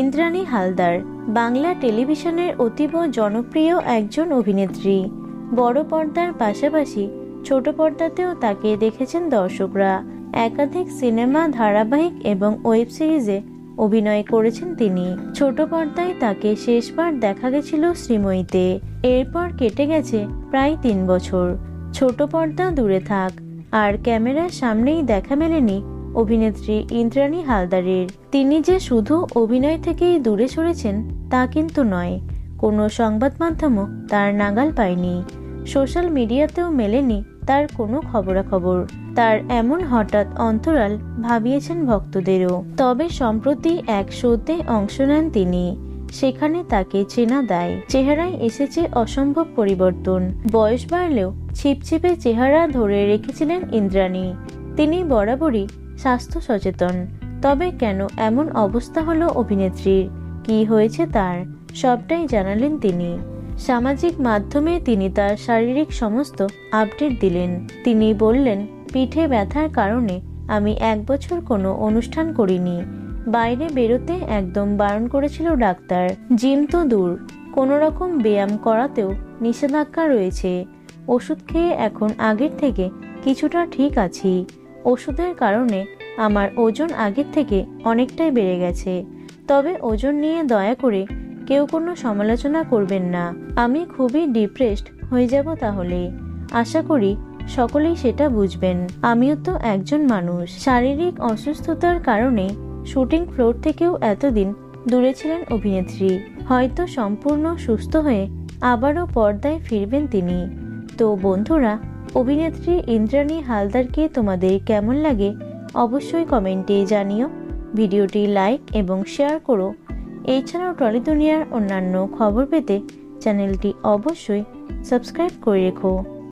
ইন্দ্রাণী হালদার, বাংলা টেলিভিশনের অতীব জনপ্রিয় একজন অভিনেত্রী। বড় পর্দার পাশাপাশি ছোট পর্দাতেও তাকে দেখেছেন দর্শকরা। একাধিক সিনেমা ধারাবাহিক এবং ওয়েব সিরিজে অভিনয় করেছেন তিনি। ছোট পর্দায় তাকে শেষবার দেখা গেছিল শ্রীময়ীতে। এরপর কেটে গেছে প্রায় তিন বছর। ছোট পর্দা দূরে থাক, আর ক্যামেরার সামনেই দেখা মেলেনি অভিনেত্রী ইন্দ্রাণী হালদারের। তিনি যে শুধু অভিনয় থেকেই দূরে সরেছেন, তা কিন্তু নয়। কোনো সংবাদ মাধ্যমও তার নাগাল পায়নি। সোশ্যাল মিডিয়াতেও মেলেনি তার কোনো খবরাখবর। তার এমন হঠাৎ অন্তরাল ভাবিয়েছেন ভক্তদেরও। তবে সম্প্রতি এক শোতে অংশ নেন তিনি। সেখানে তাকে চেনা দেয়। চেহারায় এসেছে অসম্ভব পরিবর্তন। বয়স বাড়লেও ছিপছিপে চেহারা ধরে রেখেছিলেন ইন্দ্রাণী। তিনি বরাবরই স্বাস্থ্য সচেতন। তবে কেন এমন অবস্থা হলো অভিনেত্রীর? কি হয়েছে তার? সবটাই জানালেন তিনি। সামাজিক মাধ্যমে তিনি তার শারীরিক সমস্ত আপডেট দিলেন। তিনি বললেন, পিঠে ব্যথার কারণে আমি এক বছর কোনো অনুষ্ঠান করিনি। বাইরে বেরোতে একদম বারণ করেছিল ডাক্তার। জিম তো দূর। কোনো রকম ব্যায়াম করাতেও নিষেধাজ্ঞা রয়েছে। ওষুধ খেয়ে এখন আগের থেকে কিছুটা ঠিক আছি। ওষুধের কারণে আমার ওজন আগের থেকে অনেকটাই বেড়ে গেছে। তবে ওজন নিয়ে দয়া করে কেউ কোনো সমালোচনা করবেন না। আমি খুবই ডিপ্রেসড হয়ে যাব তাহলে। আশা করি সকলেই সেটা বুঝবেন। আমিও তো একজন মানুষ। শারীরিক অসুস্থতার কারণে শুটিং ফ্লোর থেকেও এতদিন দূরে ছিলেন অভিনেত্রী। হয়তো সম্পূর্ণ সুস্থ হয়ে আবারও পর্দায় ফিরবেন তিনি। তো বন্ধুরা অভিনেত্রী ইন্দ্রাণী হালদারকে তোমাদের কেমন লাগে অবশ্যই কমেন্টে জানিও। ভিডিওটি লাইক এবং শেয়ার করো। এছাড়াও টলি দুনিয়ার অন্যান্য খবর পেতে চ্যানেলটি অবশ্যই সাবস্ক্রাইব করে রেখো।